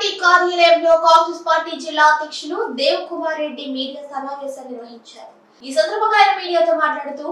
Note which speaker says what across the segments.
Speaker 1: Party కార్యాలయంలో Congress party జిల్లా అధ్యక్షులు దేవ్ కుమార్ రెడ్డి మీడియా సమావేశం నిర్వహించారు. ఈ సందర్భంగా ఆయన మీడియాతో మాట్లాడుతూ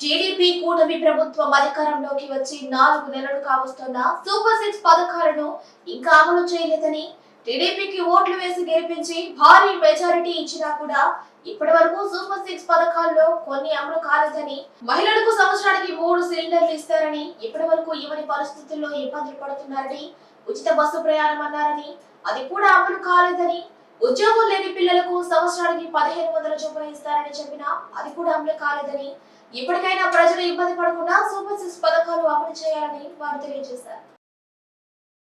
Speaker 1: టీడీపీ కూటమి ప్రభుత్వం అధికారంలోకి వచ్చి నాలుగు నెలలు కావస్తున్న సూపర్ సిక్స్ పథకాలను ఇంకా అమలు చేయలేదని టీడీపీకి ఓట్లు వేసి గెలిపించి భారీ మెజారిటీ ఇచ్చినా కూడా ఇప్పటి వరకు సూపర్ సిక్స్ పథకాల్లో కొన్ని అమలు కాలేదని మహిళలకు సంవత్సరానికి మూడు సిలిండర్లు ఇస్తారని ఇప్పటి వరకు ఇవని పరిస్థితుల్లో ఇబ్బందులు పడుతున్నారని ఉచిత బస్సు ప్రయాణం అన్నారని అది కూడా అమలు కాలేదని ఉద్యోగం లేని పిల్లలకు సంవత్సరానికి పదిహేను వందల చొప్పున ఇస్తారని చెప్పినా అది కూడా అమలు కాలేదని ఇప్పటికైనా ప్రజలు ఇబ్బంది పడకుండా సూపర్ సిక్స్ పథకాలు అమలు చేయాలని వారు తెలియజేశారు.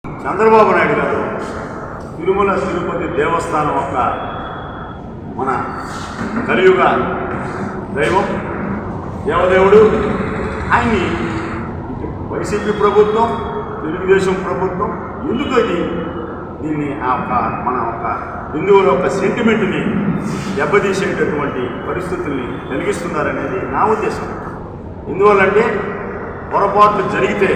Speaker 2: చంద్రబాబు నాయుడు గారు తిరుమల తిరుపతి దేవస్థానం యొక్క మన కలియుగ దైవం దేవదేవుడు. ఆయన్ని వైసీపీ ప్రభుత్వం తెలుగుదేశం ప్రభుత్వం ఎందుకు అది దీన్ని ఆ ఒక మన ఒక హిందువుల యొక్క సెంటిమెంట్ని దెబ్బతీసేటటువంటి పరిస్థితుల్ని కలిగిస్తున్నారనేది నా ఉద్దేశం. ఎందువల్లంటే పొరపాట్లు జరిగితే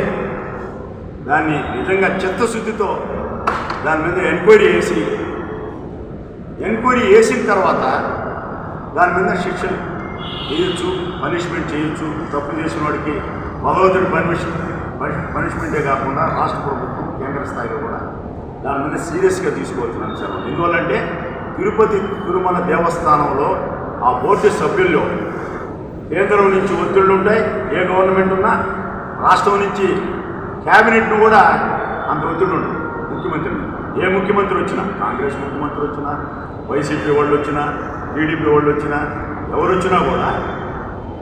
Speaker 2: దాన్ని నిజంగా చిత్తశుద్ధితో దాని మీద ఎంక్వైరీ చేసి ఎంక్వైరీ చేసిన తర్వాత దాని మీద శిక్షలు చేయొచ్చు పనిష్మెంట్ చేయొచ్చు తప్పు చేసిన వాడికి భగవంతుడి పర్మిషన్ పనిష్మెంటే కాకుండా రాష్ట్ర ప్రభుత్వం కేంద్ర స్థాయిలో కూడా దాని మీద సీరియస్గా తీసుకోవాల్సిన అంశాలు ఎందువల్లంటే తిరుపతి తిరుమల దేవస్థానంలో ఆ బోర్డు సభ్యుల్లో కేంద్రం నుంచి ఒత్తిళ్ళు ఉంటాయి ఏ గవర్నమెంట్ ఉన్నా రాష్ట్రం నుంచి క్యాబినెట్ను కూడా అంత ఒత్తిడి ఉంటుంది ముఖ్యమంత్రి ఏ ముఖ్యమంత్రి వచ్చినా కాంగ్రెస్ ముఖ్యమంత్రి వచ్చినా వైసీపీ వాళ్ళు వచ్చినా టీడీపీ వాళ్ళు వచ్చినా ఎవరు వచ్చినా కూడా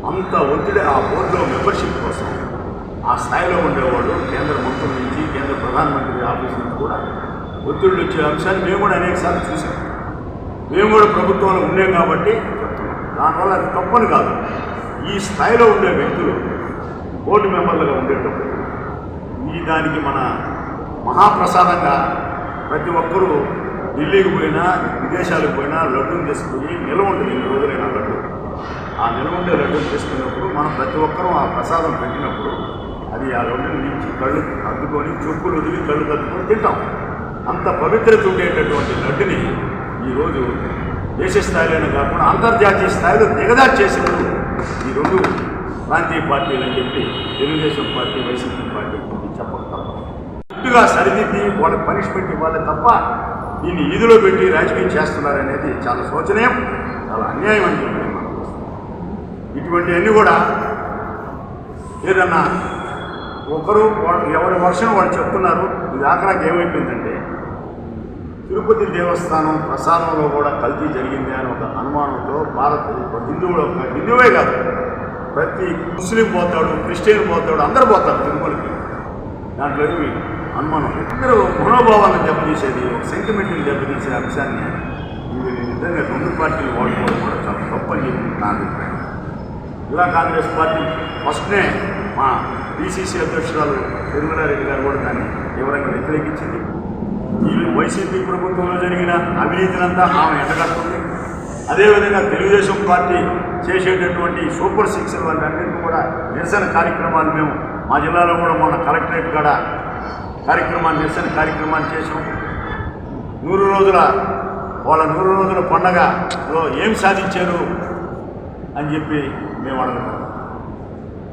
Speaker 2: అంత ఒత్తిడి ఆ బోర్డులో మెంబర్షిప్ కోసం ఆ స్థాయిలో ఉండేవాళ్ళు కేంద్ర మంత్రుల నుంచి కేంద్ర ప్రధానమంత్రి ఆఫీస్ నుంచి కూడా ఒత్తిళ్ళు వచ్చే అంశాన్ని మేము కూడా అనేకసార్లు చూసాం. మేము కూడా ప్రభుత్వంలో ఉన్నాం కాబట్టి చెప్తున్నాం దానివల్ల అది తప్పని కాదు. ఈ స్థాయిలో ఉండే వ్యక్తులు బోర్డు మెంబర్లుగా ఉండేటప్పుడు ఈ దానికి మన మహాప్రసాదంగా ప్రతి ఒక్కరూ ఢిల్లీకి పోయినా విదేశాలకు పోయినా లడ్డూని తీసుకుని నిల్వ ఉంటుంది ఎన్ని రోజులైనా లడ్డు ఆ నిల్వ ఉండే లడ్డూని తీసుకున్నప్పుడు మనం ప్రతి ఒక్కరూ ఆ ప్రసాదం పెట్టినప్పుడు అది ఆ లడ్డుని నుంచి కళ్ళు అద్దుకొని చెప్పులు వదిలి కళ్ళు కట్టుకొని తింటాం. అంత పవిత్రత ఉండేటటువంటి లడ్డుని ఈరోజు దేశ స్థాయిలోనే కాకుండా అంతర్జాతీయ స్థాయిలో దిగదార్చేసింది ఈ రెండు ప్రాంతీయ పార్టీలు అని చెప్పి తెలుగుదేశం పార్టీ వైసీపీ పార్టీ చెప్పక తప్ప. గుట్టుగా సరిదిద్ది వాళ్ళకి పనిష్మెంట్ ఇవ్వాలి తప్ప దీన్ని ఈదులో పెట్టి రాజకీయం చేస్తున్నారనేది చాలా శోచనీయం చాలా అన్యాయం అని చెప్పి నేను ఇటువంటివన్నీ కూడా ఏదన్నా ఒకరు ఎవరి వర్షం వాళ్ళు చెప్తున్నారు ఇది ఏమైపోయిందంటే తిరుపతి దేవస్థానం ప్రసాదంలో కూడా కల్తీ జరిగింది అని ఒక అనుమానంతో భారత్ ఒక హిందువుడు ఒక హిందువే కాదు. ప్రతి ముస్లిం పోతాడు క్రిస్టియన్ పోతాడు అందరు పోతారు తిరుమలకి. దాంట్లో ఏమి అనుమానం ఇద్దరు అందరూ మనోభావాలను దెబ్బతీసేది ఒక సెంటిమెంట్ని దెబ్బతీసే అంశాన్ని ఇవి నిజంగా రెండు పార్టీలు వాడుకోవడం కూడా చాలా తప్పని నా అభిప్రాయం. ఇలా కాంగ్రెస్ పార్టీ ఫస్ట్నే మా బీసీసీ అధ్యక్షురాలు తిరుమలారెడ్డి గారు కూడా దాన్ని తీవ్రంగా వ్యతిరేకించింది. ఈ వైసీపీ ప్రభుత్వంలో జరిగిన అవినీతినంతా ఆమె ఎండగడుతుంది. అదేవిధంగా తెలుగుదేశం పార్టీ చేసేటటువంటి సూపర్ సిక్స్ అన్నింటినీ కూడా నిరసన కార్యక్రమాలు మేము మా జిల్లాలో కూడా మొన్న కలెక్టరేట్ కాడ కార్యక్రమాన్ని నిరసన కార్యక్రమాన్ని చేసాం నూరు రోజుల వాళ్ళ నూరు రోజుల పండగలో ఏం సాధించారు అని చెప్పి మేము అడగడం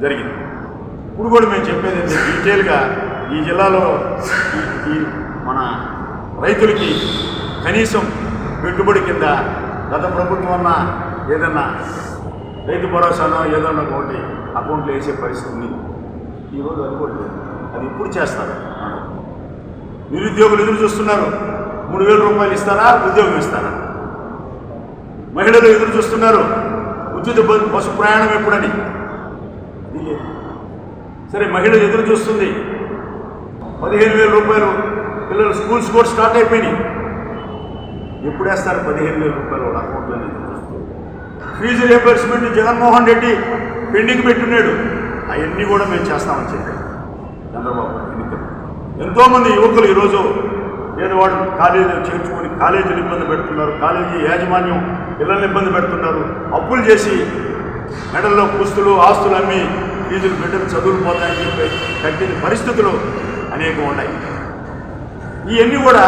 Speaker 2: జరిగింది. ఇప్పుడు కూడా మేము చెప్పేది డీటెయిల్గా ఈ జిల్లాలో ఈ- మన రైతులకి కనీసం పెట్టుబడి కింద గత ప్రభుత్వం అన్న ఏదన్నా రైతు భరోసానో ఏదన్నా ఒకటి అకౌంట్లో వేసే పరిస్థితి ఉంది. ఈరోజు అది కూడా అది ఇప్పుడు చేస్తారు? నిరుద్యోగులు ఎదురు చూస్తున్నారు. మూడు వేల రూపాయలు ఇస్తారా? ఉద్యోగం ఇస్తారా? మహిళలు ఎదురు చూస్తున్నారు. ఉచిత బస్సు ప్రయాణం ఎప్పుడని? ఇది లేదు. సరే మహిళ ఎదురు చూస్తుంది. పదిహేను వేల రూపాయలు పిల్లలు స్కూల్స్ కూడా స్టార్ట్ అయిపోయినాయి. ఎప్పుడు వేస్తారు పదిహేను వేల రూపాయలు వాళ్ళ అకౌంట్లో fee reimbursement Jaganmohan Reddy pending పెట్టున్నాడు. అవన్నీ కూడా మేము చేస్తామని చెప్పారు. చంద్రబాబు ఎన్నికలు. ఎంతోమంది యువకులు ఈరోజు పేదవాడు కాలేజీలో చేర్చుకొని కాలేజీలు ఇబ్బంది పెడుతున్నారు. కాలేజీ యాజమాన్యం పిల్లల్ని ఇబ్బంది పెడుతున్నారు. అప్పులు చేసి మెడల్లో పుస్తులు ఆస్తులు అమ్మి ఫీజులు బిడ్డలు చదువులు పోతాయని చెప్పి కట్టిన పరిస్థితులు అనేకం ఉన్నాయి. ఇవన్నీ కూడా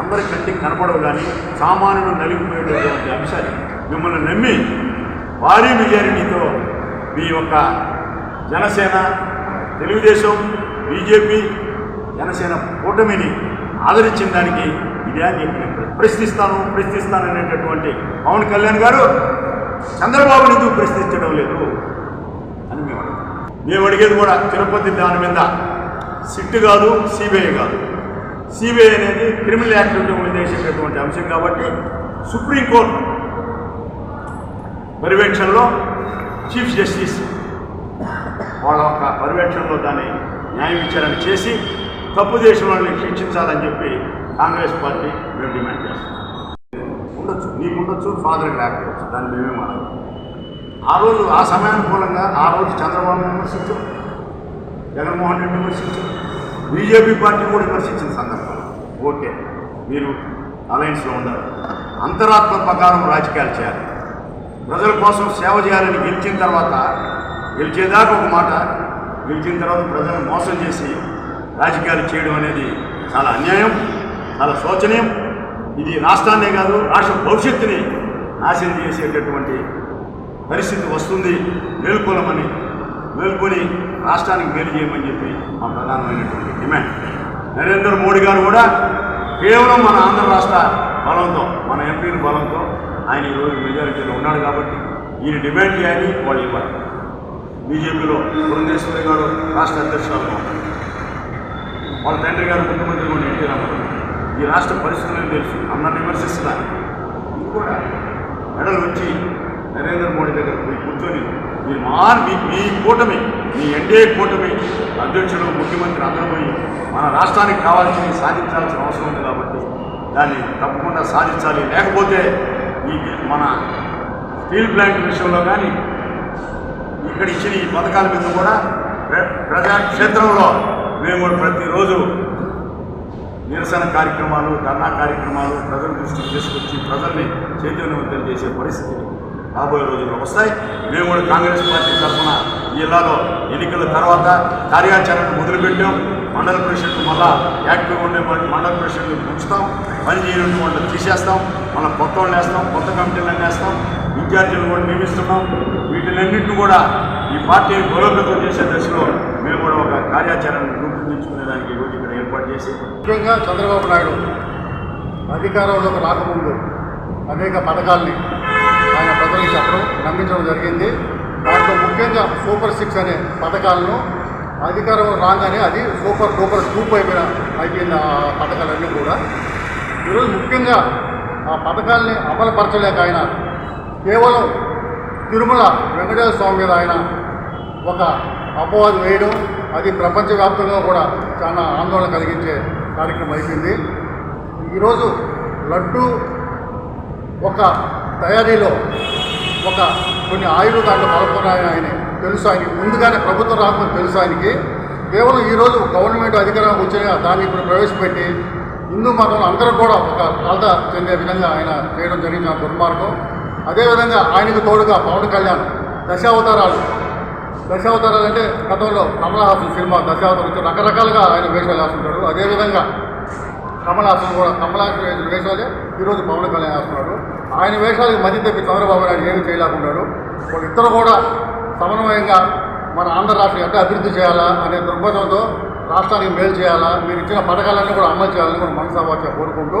Speaker 2: అందరి కంటికి కనపడవు కానీ సామాన్యులు నలిగిపోయేటటువంటి అంశాన్ని మిమ్మల్ని నమ్మి భారీ మెజారిటీతో మీ యొక్క జనసేన తెలుగుదేశం బీజేపీ జనసేన కూటమిని ఆదరించిన దానికి ఇదే అని చెప్పి నేను ప్రశ్నిస్తాను ప్రశ్నిస్తాను అనేటటువంటి పవన్ కళ్యాణ్ గారు చంద్రబాబుని ఎందుకు ప్రశ్నించడం లేదు? మేము అడిగేది కూడా తిరుపతి దాని మీద సిట్ కాదు సిబిఐ కాదు. సిబిఐ అనేది క్రిమినల్ యాక్టివిటీ చేసేటటువంటి అంశం కాబట్టి సుప్రీంకోర్టు పర్యవేక్షణలో చీఫ్ జస్టిస్ వాళ్ళ యొక్క పర్యవేక్షణలో దాన్ని న్యాయ విచారణ చేసి తప్పు చేసిన వాళ్ళని శిక్షించాలని చెప్పి కాంగ్రెస్ పార్టీ మేము డిమాండ్ చేస్తాం ఉండొచ్చు నీకు ఉండొచ్చు ఫాదర్కి లేకపోవచ్చు దాన్ని మేమే అనదు ఆ రోజు ఆ సమయానుకూలంగా ఆ రోజు చంద్రబాబు విమర్శించాం జగన్మోహన్ రెడ్డి విమర్శించాం బీజేపీ పార్టీ కూడా విమర్శించిన సందర్భం ఓకే మీరు అలయన్స్లో ఉండాలి అంతరాత్మ ప్రకారం రాజకీయాలు చేయాలి. ప్రజల కోసం సేవ చేయాలని గెలిచిన తర్వాత గెలిచేదాకా ఒక మాట గెలిచిన తర్వాత ప్రజలను మోసం చేసి రాజకీయాలు చేయడం అనేది చాలా అన్యాయం చాలా శోచనీయం. ఇది రాష్ట్రాన్నే కాదు రాష్ట్ర భవిష్యత్తుని నాశనం చేసేటటువంటి పరిస్థితి వస్తుంది మేల్కొలమని మేల్కొని రాష్ట్రానికి మేలు చేయమని చెప్పి మా ప్రధానమైనటువంటి డిమాండ్. నరేంద్ర మోడీ గారు కూడా కేవలం మన ఆంధ్ర రాష్ట్ర బలంతో మన ఎంపీల బలంతో ఆయన ఈరోజు మెజారిటీలో ఉన్నాడు కాబట్టి ఈయన డిమాండ్ చేయాలి వాళ్ళు ఇవ్వాలి. బీజేపీలో పురంధేశ్వరి గారు రాష్ట్ర అధ్యక్షురాలు వాళ్ళ తండ్రి గారు ముఖ్యమంత్రి కూడా ఎన్టీ రామారావు. ఈ రాష్ట్ర పరిస్థితులను తెలుసు? అందరిని విమర్శిస్తున్నారు. ఇది కూడా మెడలు వచ్చి నరేంద్ర మోడీ దగ్గర పోయి కూర్చొని మీరు మా మీ మీ కూటమి మీ ఎన్డీఏ కూటమి అధ్యక్షుడు ముఖ్యమంత్రి అందరూ పోయి మన రాష్ట్రానికి కావాల్సింది సాధించాల్సిన అవసరం ఉంది కాబట్టి దాన్ని తప్పకుండా సాధించాలి. లేకపోతే ఈ మన స్టీల్ ప్లాంట్ విషయంలో కానీ ఇక్కడ ఇచ్చిన ఈ పథకాల మీద కూడా ప్ర- ప్రజా క్షేత్రంలో మేము ప్రతిరోజు నిరసన కార్యక్రమాలు ధర్నా కార్యక్రమాలు ప్రజల దృష్టికి తీసుకొచ్చి ప్రజల్ని చైతన్యవంతం చేసే పరిస్థితి రాబోయే రోజుల్లో వస్తాయి. మేము కూడా కాంగ్రెస్ పార్టీ తరఫున జిల్లాలో ఎన్నికల తర్వాత కార్యాచరణ మొదలుపెట్టాం. మండల పరిషత్ మళ్ళా యాక్టివ్గా ఉండే మండల పరిషత్లు ఉంచుతాం. పని చేయనటువంటి వాళ్ళు తీసేస్తాం. మళ్ళీ కొత్త వాళ్ళు వేస్తాం. కొత్త కమిటీలను వేస్తాం. విద్యార్థులను కూడా నియమిస్తున్నాం. వీటిలన్నింటిని కూడా ఈ పార్టీని బలోపేతం చేసే దశలో మేము కూడా ఒక కార్యాచరణ రూపొందించుకునేదానికి ఈరోజు ఇక్కడ ఏర్పాటు చేసి
Speaker 3: ముఖ్యంగా చంద్రబాబు నాయుడు అధికారంలోకి రాకముందు అనేక పథకాల్ని ప్రజలకు చెప్పడం నమ్మించడం జరిగింది. దాంట్లో ముఖ్యంగా సూపర్ సిక్స్ అనే పథకాలను అధికారం రాగానే అది సూపర్ సూపర్ స్కూప్ అయిపోయిన అయిపోయింది ఆ పథకాలన్నీ కూడా. ఈరోజు ముఖ్యంగా ఆ పథకాల్ని అమలుపరచలేక ఆయన కేవలం తిరుమల వెంకటేశ్వర స్వామి మీద ఆయన ఒక అపవాదు వేయడం అది ప్రపంచవ్యాప్తంగా కూడా చాలా ఆందోళన కలిగించే కార్యక్రమం అయిపోయింది. ఈరోజు లడ్డు ఒక తయారీలో ఒక కొన్ని ఆయులు దాంట్లో పాల్గొన్నాయి ఆయన. తెలుసు ఆయనకి. ముందుగానే ప్రభుత్వం రాకుండా తెలుసు ఆయనకి. కేవలం ఈరోజు గవర్నమెంట్ అధికారం వచ్చిన దాన్ని ఇప్పుడు ప్రవేశపెట్టి హిందూ మతం అందరూ కూడా ఒక కలత చెందే విధంగా ఆయన చేయడం జరిగిన దుర్మార్గం. అదేవిధంగా ఆయనకు తోడుగా పవన్ కళ్యాణ్ దశావతారాలు. దశావతారాలు అంటే గతంలో కమల్ హాసన్ సినిమా దశావతారం. రకరకాలుగా ఆయన వేషాలు వేస్తుంటాడు. అదేవిధంగా కమల్ కూడా కమల్ వేషాలే ఈరోజు పవన్ కళ్యాణ్ వేస్తున్నాడు. ఆయన వేషాలకు మధ్య తప్పి చంద్రబాబు నాయుడు ఏమి చేయలేకున్నాడు వాళ్ళిద్దరు కూడా సమన్వయంగా మన ఆంధ్ర రాష్ట్రం ఎంత అభివృద్ధి చేయాలా అనే దృక్పథంతో రాష్ట్రానికి మేలు చేయాలా మీరు ఇచ్చిన పథకాలన్నీ కూడా అమలు చేయాలని మనం మనసావాచ కోరుకుంటూ